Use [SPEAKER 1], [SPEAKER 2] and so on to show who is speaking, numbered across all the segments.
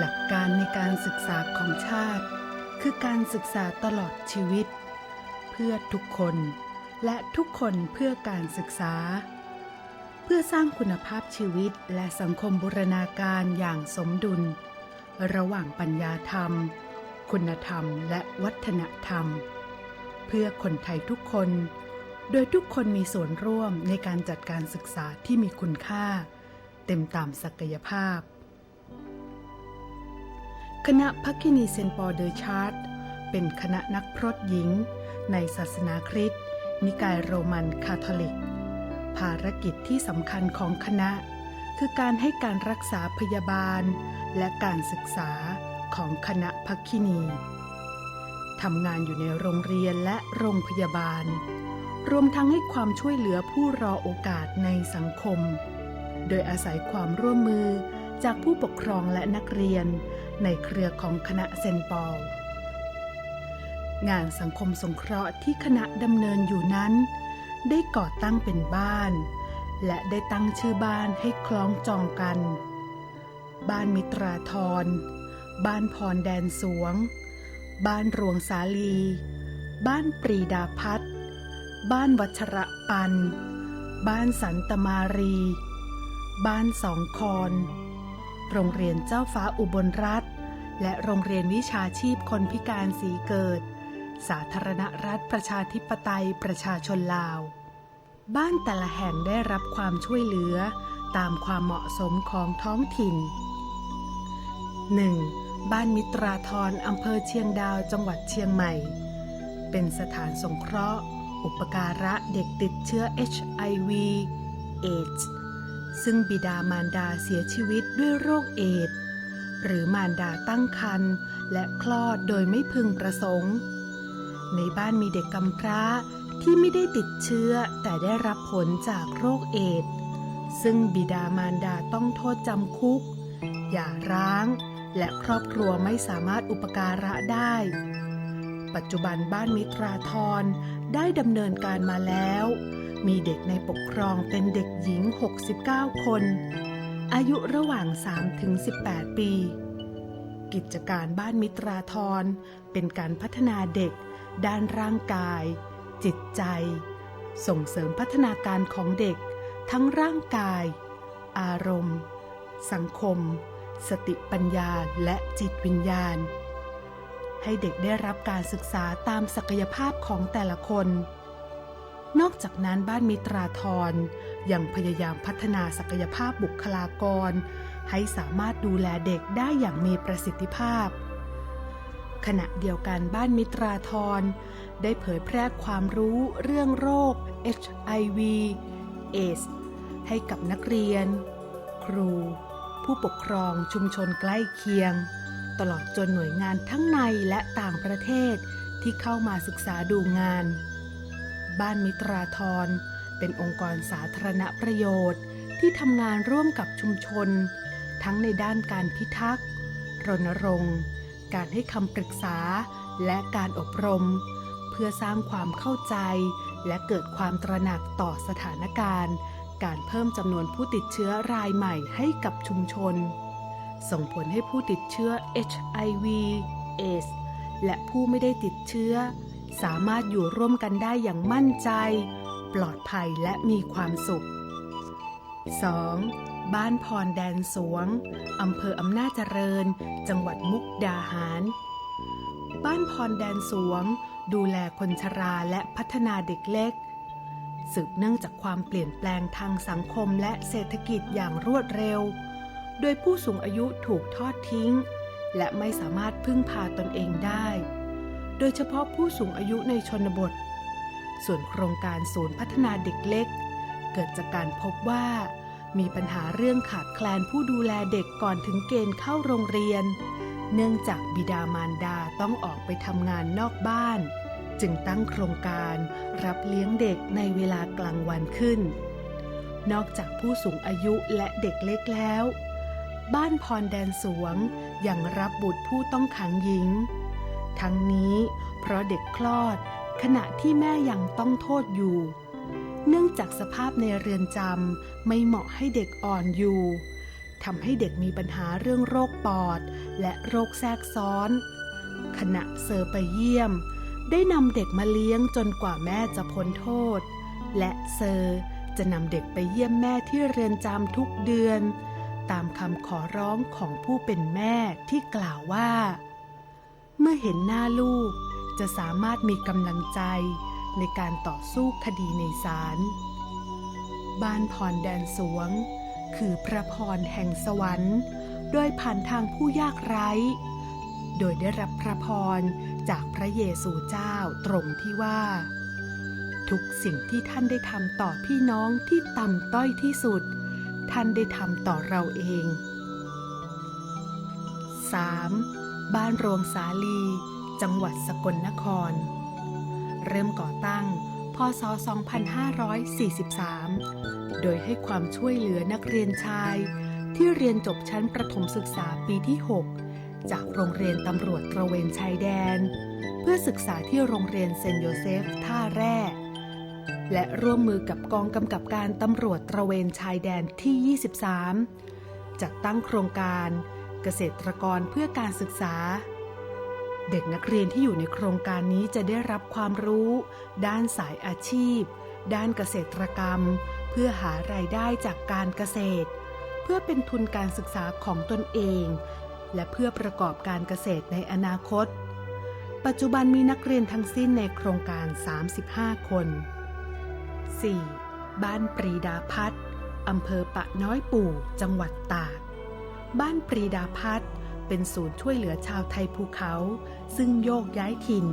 [SPEAKER 1] หลักการในการศึกษาของชาติ คือการศึกษาตลอดชีวิต เพื่อทุกคนและทุกคนเพื่อการศึกษา เพื่อสร้างคุณภาพชีวิตและสังคมบูรณาการอย่างสมดุล ระหว่างปัญญาธรรม คุณธรรมและวัฒนธรรม เพื่อคนไทยทุกคน โดยทุกคนมีส่วนร่วมในการจัดการศึกษาที่มีคุณค่า เต็มตามศักยภาพ คณะพักินีเซนปอเดอชาร์ตเป็นคณะนักพรตหญิง ในศาสนาคริสต์นิกายโรมันคาทอลิก ภารกิจที่สำคัญของคณะ คือการให้การรักษาพยาบาล และการศึกษาของคณะพักินีทำงานอยู่ในโรงเรียนและโรงพยาบาล รวมทั้งให้ความช่วยเหลือผู้รอโอกาสในสังคม โดยอาศัยความร่วมมือจากผู้ปกครองและนักเรียน ในเครือของคณะเซนปอล งานสังคมสงเคราะห์ที่คณะดำเนินอยู่นั้น ได้ก่อตั้งเป็นบ้าน และได้ตั้งชื่อบ้านให้คล้องจองกัน บ้านมิตราธร บ้านพรแดนสวง บ้านรวงสาลี บ้านปรีดาพัฒน์บ้านวัชระปัน บ้านสันตมารี บ้านสองคอน โรงเรียนเจ้าฟ้าอุบลรัฐ และโรงเรียนวิชาชีพคนพิการสีเกิด สาธารณรัฐประชาธิปไตยประชาชนลาว บ้านแต่ละแห่งได้รับความช่วยเหลือตามความเหมาะสมของท้องถิ่น 1. บ้านมิตราธรอำเภอเชียงดาวจังหวัดเชียงใหม่ เป็นสถานสงเคราะห์ อุปการะเด็กติดเชื้อ HIV เอดส์ ซึ่งบิดามารดาเสียชีวิตด้วยโรคเอดส์หรือมารดาตั้งครรภ์และคลอดโดยไม่พึงประสงค์ ในบ้านมีเด็กกำพร้าที่ไม่ได้ติดเชื้อแต่ได้รับผลจากโรคเอดส์ซึ่งบิดามารดาต้องโทษจำคุก อย่าร้าง และครอบครัวไม่สามารถอุปการะได้ ปัจจุบันบ้านมิตราธรได้ดำเนินการมาแล้ว มีเด็กในปกครองเป็นเด็กหญิง 69 คน อายุระหว่าง 3 ถึง 18 ปี กิจการบ้านมิตราธรเป็นการพัฒนาเด็ก ด้านร่างกาย จิตใจ ส่งเสริมพัฒนาการของเด็ก ทั้งร่างกาย อารมณ์ สังคม สติปัญญาและจิตวิญญาณ ให้เด็กได้รับการศึกษาตามศักยภาพของแต่ละคน นอกจากนั้นบ้านมิตราธรยังพยายามพัฒนาศักยภาพบุคลากร ให้สามารถดูแลเด็กได้อย่างมีประสิทธิภาพ ขณะเดียวกันบ้านมิตราธรได้เผยแพร่ความรู้เรื่องโรค HIV เอสให้กับนักเรียน ครู ผู้ปกครองชุมชนใกล้เคียง ตลอดจนหน่วยงานทั้งในและต่างประเทศที่เข้ามาศึกษาดูงาน บ้านมิตราธรเป็นองค์กรสาธารณประโยชน์ที่ทำงานร่วมกับชุมชน ทั้งในด้านการพิทักษ์ รณรงค์ การให้คำปรึกษา และการอบรม เพื่อสร้างความเข้าใจ และเกิดความตระหนักต่อสถานการณ์ การเพิ่มจำนวนผู้ติดเชื้อรายใหม่ให้กับชุมชน ส่งผลให้ผู้ติดเชื้อ HIV AIDS และผู้ไม่ได้ติดเชื้อ สามารถอยู่ร่วมกันได้อย่างมั่นใจ ปลอดภัยและมีความสุข 2. บ้านพรแดนสวง อำเภออำนาจเจริญ จังหวัดมุกดาหาร บ้านพรแดนสวง ดูแลคนชราและพัฒนาเด็กเล็ก สืบเนื่องจากความเปลี่ยนแปลงทางสังคมและเศรษฐกิจอย่างรวดเร็ว โดยผู้สูงอายุถูกทอดทิ้ง และไม่สามารถพึ่งพาตนเองได้ โดยเฉพาะผู้สูงอายุในชนบท ส่วนโครงการศูนย์พัฒนาเด็กเล็ก เกิดจากการพบว่า มีปัญหาเรื่องขาดแคลนผู้ดูแลเด็กก่อนถึงเกณฑ์เข้าโรงเรียน เนื่องจากบิดามารดาต้องออกไปทำงานนอกบ้าน จึงตั้งโครงการรับเลี้ยงเด็กในเวลากลางวันขึ้น นอกจากผู้สูงอายุและเด็กเล็กแล้ว บ้านพรแดนสวงยังรับบุตรผู้ต้องขังหญิง ทั้งนี้ เพราะเด็กคลอดขณะที่แม่ยังต้องโทษอยู่ เนื่องจากสภาพในเรือนจำไม่เหมาะให้เด็กอ่อนอยู่ทำให้เด็กมีปัญหาเรื่องโรคปอด และโรคแทรกซ้อน ขณะเซอร์ไปเยี่ยม ได้นำเด็กมาเลี้ยงจนกว่าแม่จะพ้นโทษ และเซอร์จะนำเด็กไปเยี่ยมแม่ที่เรือนจำทุกเดือน ตามคำขอร้องของผู้เป็นแม่ที่กล่าวว่า เมื่อเห็นหน้าลูกจะสามารถมีกำลังใจในการต่อสู้คดีในศาล บ้านพรแดนสวง คือพระพรแห่งสวรรค์ โดยผ่านทางผู้ยากไร้ โดยได้รับพระพรจากพระเยซูเจ้าตรงที่ว่า ทุกสิ่งที่ท่านได้ทำต่อพี่น้องที่ต่ำต้อยที่สุด ท่านได้ทำต่อเราเอง 3. บ้านโรงสาลี จังหวัดสกลนคร เริ่มก่อตั้ง พศ 2543 โดยให้ความช่วยเหลือนักเรียนชาย ที่เรียนจบชั้นประถมศึกษาปีที่ 6 จากโรงเรียนตำรวจตระเวนชายแดน เพื่อศึกษาที่โรงเรียนเซนโยเซฟท่าแร่และร่วมมือกับกองกำกับการตำรวจตระเวนชายแดนที่ 23 จัดตั้งโครงการ เกษตรกรเพื่อการศึกษา เด็กนักเรียนที่อยู่ในโครงการนี้จะได้รับความรู้ ด้านสายอาชีพ ด้านเกษตรกรรม เพื่อหารายได้จากการเกษตร เพื่อเป็นทุนการศึกษาของตนเอง และเพื่อประกอบการเกษตรในอนาคต ปัจจุบันมีนักเรียนทั้งสิ้นในโครงการ 35 คน 4. บ้านปรีดาพัฒน์อำเภอปะน้อยปู่ จังหวัดตาก บ้านปรีดาพัฒน์เป็นศูนย์ช่วยเหลือชาวไทยภูเขา ซึ่งโยกย้ายถิ่น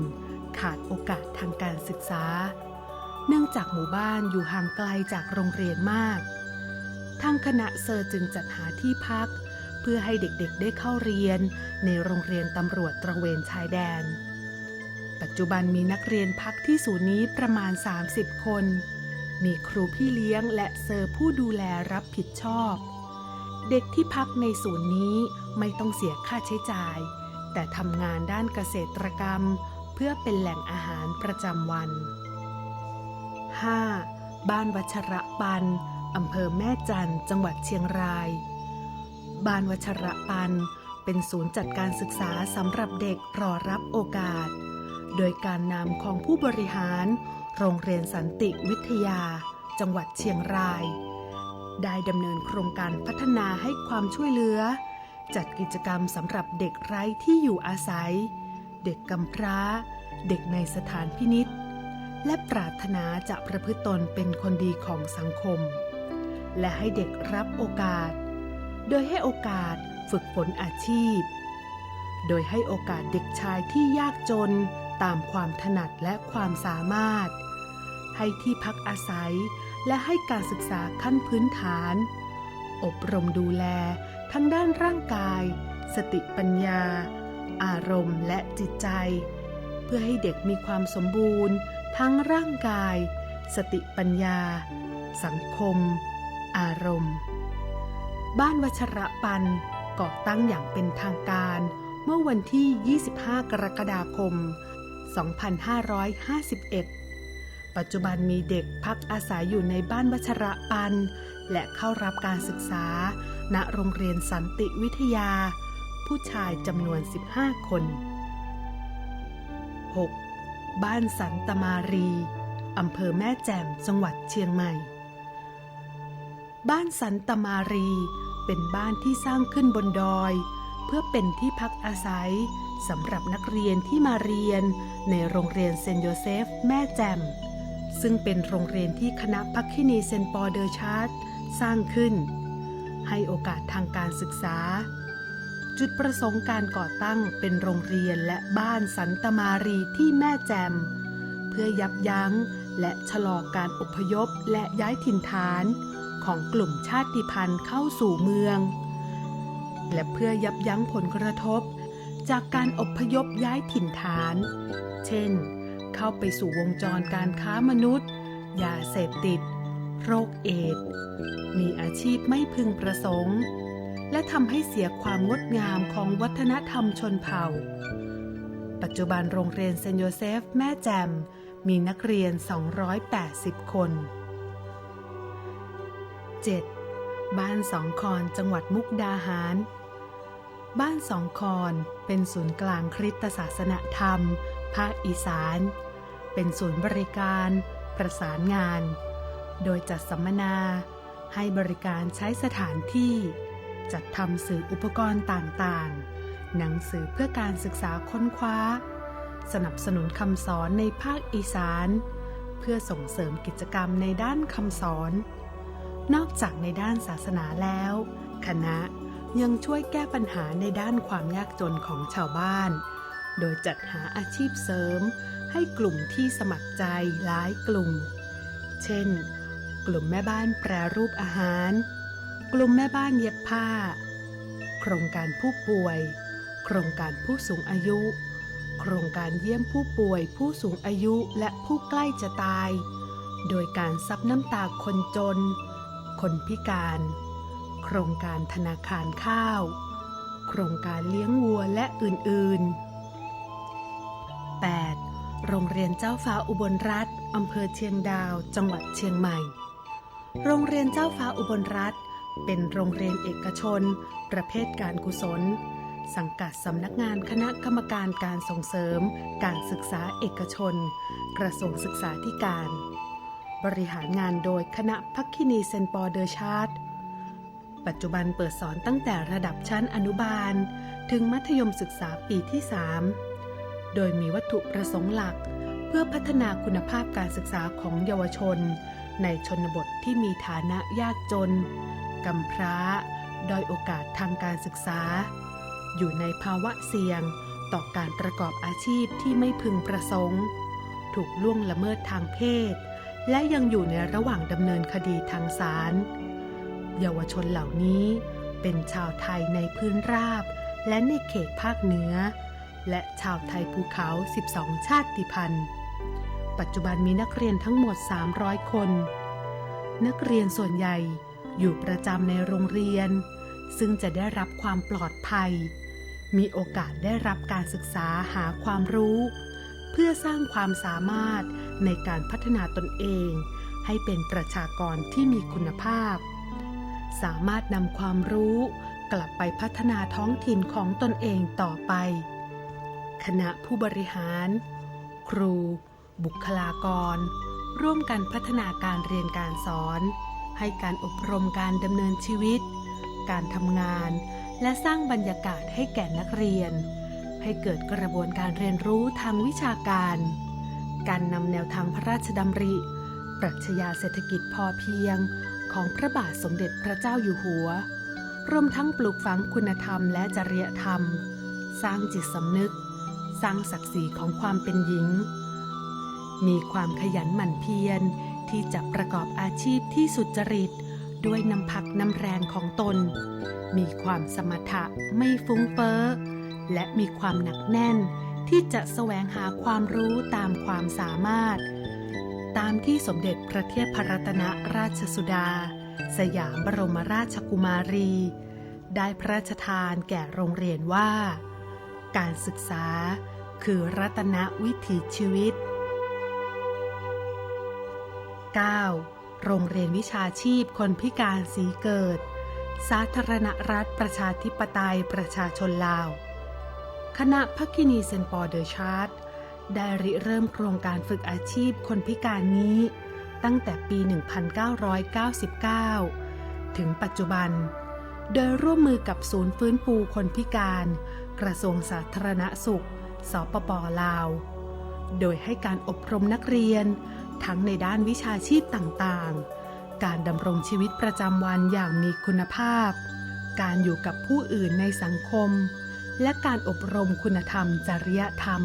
[SPEAKER 1] ขาดโอกาสทางการศึกษา เนื่องจากหมู่บ้านอยู่ห่างไกลจากโรงเรียนมาก ทางคณะเซอร์จึงจัดหาที่พัก เพื่อให้เด็กๆได้เข้าเรียน ในโรงเรียนตำรวจตระเวนชายแดน ปัจจุบันมีนักเรียนพักที่ศูนย์นี้ประมาณ 30 คน มีครูพี่เลี้ยงและเซอร์ผู้ดูแลรับผิดชอบ เด็กที่พักในศูนย์นี้ไม่ต้องเสียค่าใช้จ่าย แต่ทำงานด้านเกษตรกรรม เพื่อเป็นแหล่งอาหารประจำวัน 5. บ้านวัชระปันอำเภอแม่จันจังหวัดเชียงราย บ้านวัชระปันเป็นศูนย์จัดการศึกษาสำหรับเด็กรอรับโอกาส โดยการนำของผู้บริหาร โรงเรียนสันติวิทยา จังหวัดเชียงราย ได้ดำเนินโครงการพัฒนาให้ความช่วยเหลือ จัดกิจกรรมสำหรับเด็กไร้ที่อยู่อาศัย เด็กกำพร้า เด็กในสถานพินิษและปรารถนาจะประพฤติตนเป็นคนดีของสังคม และให้เด็กรับโอกาส โดยให้โอกาสฝึกฝนอาชีพ โดยให้โอกาสเด็กชายที่ยากจนตามความถนัดและความสามารถ ให้ที่พักอาศัย และให้การศึกษาขั้นพื้นฐาน อบรมดูแลทั้งด้านร่างกาย สติปัญญา อารมณ์และจิตใจ เพื่อให้เด็กมีความสมบูรณ์ ทั้งร่างกาย สติปัญญา สังคม อารมณ์ บ้านวัชระปันก่อตั้งอย่างเป็นทางการเมื่อวันที่ 25 กรกฎาคม 2551 ปัจจุบันมีเด็กพักอาศัยอยู่ในบ้านวัชระปัน และเข้ารับการศึกษา ณโรงเรียนสันติวิทยา ผู้ชายจำนวน 15 คน 6. บ้านสันตมารีอำเภอแม่แจ่มจังหวัดเชียงใหม่ บ้านสันตมารีเป็นบ้านที่สร้างขึ้นบนดอย เพื่อเป็นที่พักอาศัยสำหรับนักเรียนที่มาเรียนในโรงเรียนเซนโยเซฟแม่แจ่ม ซึ่งเป็นโรงเรียนที่คณะพักคินีเซนปอเดอร์ชาร์ตสร้างขึ้น ให้โอกาสทางการศึกษา จุดประสงค์การก่อตั้งเป็นโรงเรียนและบ้านสันตมารีที่แม่แจ่มเพื่อยับยั้งและชะลอการอพยพและย้ายถิ่นฐานของกลุ่มชาติพันธุ์เข้าสู่เมือง และเพื่อยับยั้งผลกระทบ จากการอพยพย้ายถิ่นฐาน เช่น เข้าไปสู่วงจรการค้ามนุษย์ ยาเสพติด โรคเอดส์มีอาชีพไม่พึงประสงค์ และทำให้เสียความงดงามของวัฒนธรรมชนเผ่า ปัจจุบันโรงเรียนเซนโยเซฟแม่แจ่มมีนักเรียน 280 คน 7. บ้านสองคอนจังหวัดมุกดาหาร บ้านสองคอนเป็นศูนย์กลางคริสตศาสนธรรม ภาคอีสาน เป็นศูนย์บริการ ประสานงาน โดยจัดสัมมนา ให้บริการใช้สถานที่ จัดทำสื่ออุปกรณ์ต่างๆ หนังสือเพื่อการศึกษาค้นคว้า สนับสนุนคำสอนในภาคอีสาน เพื่อส่งเสริมกิจกรรมในด้านคำสอน นอกจากในด้านศาสนาแล้ว คณะยังช่วยแก้ปัญหาในด้านความยากจนของชาวบ้าน โดยจัดหาอาชีพเสริม ให้กลุ่มที่สมัครใจหลายกลุ่ม เช่น กลุ่มแม่บ้านแปรรูปอาหาร กลุ่มแม่บ้านเย็บผ้า โครงการผู้ป่วย โครงการผู้สูงอายุ โครงการเยี่ยมผู้ป่วย ผู้สูงอายุและผู้ใกล้จะตาย โดยการซับน้ำตาคนจน คนพิการ โครงการธนาคารข้าว โครงการเลี้ยงวัวและอื่นๆ 8. โรงเรียนเจ้าฟ้าอุบลรัฐอำเภอเชียงดาว จังหวัดเชียงใหม่ โรงเรียนเจ้าฟ้าอุบลรัฐ เป็นโรงเรียนเอกชน ประเภทการกุศล สังกัดสำนักงานคณะกรรมการการส่งเสริม การศึกษาเอกชน กระทรวงศึกษาธิการ บริหารงานโดยคณะพักคินีเซนปอเดอชาร์ตปัจจุบันเปิดสอนตั้งแต่ระดับชั้นอนุบาล ถึงมัธยมศึกษาปีที่ 3 โดยมีวัตถุประสงค์หลัก เพื่อพัฒนาคุณภาพการศึกษาของเยาวชน ในชนบทที่มีฐานะยากจนกำพร้าด้อยโอกาสทางการศึกษา อยู่ในภาวะเสี่ยงต่อการประกอบอาชีพที่ไม่พึงประสงค์ ถูกล่วงละเมิดทางเพศ และยังอยู่ในระหว่างดำเนินคดีทางศาลเยาวชนเหล่านี้เป็นชาวไทยในพื้นราบ และในเขตภาคเหนือ และชาวไทยภูเขา 12 ชาติพันธุ์ ปัจจุบันมีนักเรียนทั้งหมด 300 คน นักเรียนส่วนใหญ่อยู่ประจำในโรงเรียน ซึ่งจะได้รับความปลอดภัย มีโอกาสได้รับการศึกษาหาความรู้ เพื่อสร้างความสามารถในการพัฒนาตนเอง ให้เป็นประชากรที่มีคุณภาพ สามารถนำความรู้กลับไปพัฒนาท้องถิ่นของตนเองต่อไป คณะผู้บริหาร ครู บุคลากร ร่วมกันพัฒนาการเรียนการสอน ให้การอบรมการดำเนินชีวิต การทำงาน และสร้างบรรยากาศให้แก่นักเรียน ให้เกิดกระบวนการเรียนรู้ทางวิชาการ การนำแนวทางพระราชดำริ ปรัชญาเศรษฐกิจพอเพียง ของพระบาทสมเด็จพระเจ้าอยู่หัว รวมทั้งปลูกฝังคุณธรรมและจริยธรรม สร้างจิตสำนึก สร้างศักดิ์ศรีของความเป็นหญิง มีความขยันหมั่นเพียรที่จะประกอบอาชีพที่สุจริต ด้วยน้ำพักน้ำแรงของตน มีความสมถะไม่ฟุ้งเฟ้อ และมีความหนักแน่นที่จะแสวงหาความรู้ตามความสามารถ ตามที่สมเด็จพระเทพรัตนราชสุดา สยามบรมราชกุมารี ได้พระราชทานแก่โรงเรียนว่า การศึกษา คือรัตนวิถีชีวิต 9. โรงเรียนวิชาชีพคนพิการสีเกิด สาธารณรัฐประชาธิปไตยประชาชนลาว คณะพักินีเซนปอเดอชาร์ตได้ริเริ่มโครงการฝึกอาชีพคนพิการนี้ ตั้งแต่ปี 1999 ถึงปัจจุบัน โดยร่วมมือกับศูนย์ฟื้นฟูคนพิการ กระทรวงสาธารณสุข สปปลาว โดยให้การอบรมนักเรียน ทั้งในด้านวิชาชีพต่างๆ การดำรงชีวิตประจำวันอย่างมีคุณภาพ การอยู่กับผู้อื่นในสังคม และการอบรมคุณธรรมจริยธรรม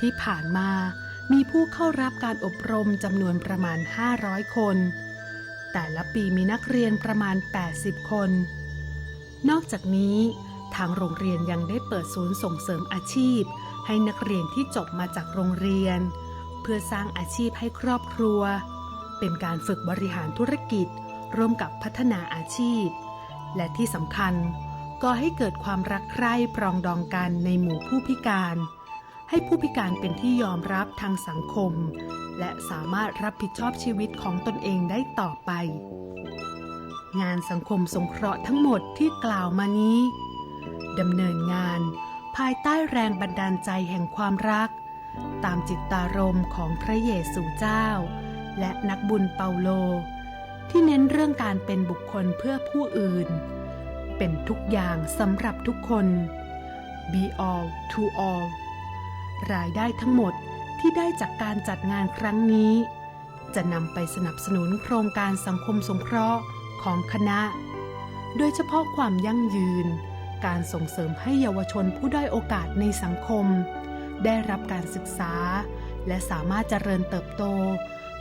[SPEAKER 1] ที่ผ่านมามีผู้เข้ารับการอบรมจำนวนประมาณ 500 คน แต่ละปีมีนักเรียนประมาณ 80 คน นอกจากนี้ ทางโรงเรียนยังได้เปิดศูนย์ส่งเสริมอาชีพ ให้นักเรียนที่จบมาจากโรงเรียน เพื่อสร้างอาชีพให้ครอบครัว เป็นการฝึกบริหารธุรกิจ ร่วมกับพัฒนาอาชีพ และที่สำคัญก็ให้เกิดความรักใคร่ปรองดองกันในหมู่ผู้พิการ ให้ผู้พิการเป็นที่ยอมรับทางสังคม และสามารถรับผิดชอบชีวิตของตนเองได้ต่อไป งานสังคมสงเคราะห์ทั้งหมดที่กล่าวมานี้ ดำเนินงาน ภายใต้แรงบันดาลใจแห่งความรัก ตามจิตตารมณ์ของพระเยซูเจ้า และนักบุญเปาโล ที่เน้นเรื่องการเป็นบุคคลเพื่อผู้อื่น เป็นทุกอย่างสำหรับทุกคน be all to all รายได้ทั้งหมดที่ได้จากการจัดงานครั้งนี้ จะนำไปสนับสนุนโครงการสังคมสงเคราะห์ของคณะ โดยเฉพาะความยั่งยืน การส่งเสริมให้เยาวชนผู้ด้อยโอกาสในสังคม ได้รับการศึกษา และสามารถเจริญเติบโต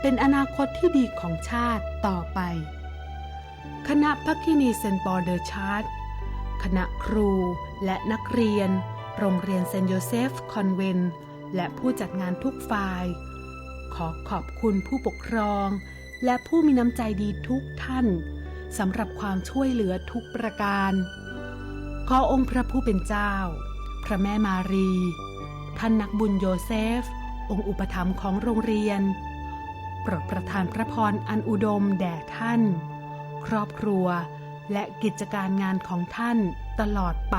[SPEAKER 1] เป็นอนาคตที่ดีของชาติต่อไป คณะพักกินีเซนต์ปอเดอร์ชาร์ตคณะครูและนักเรียน โรงเรียนเซนโยเซฟคอนเวนและผู้จัดงานทุกฝ่าย ขอขอบคุณผู้ปกครอง และผู้มีน้ำใจดีทุกท่านสำหรับความช่วยเหลือทุกประการ อองค์พระผู้เป็นเจ้า พระแม่มารี ท่านนักบุญโยเซฟ องค์อุปถัมภ์ของโรงเรียน โปรดประทานพระพรอันอุดมแด่ท่าน ครอบครัวและกิจการงานของท่านตลอดไป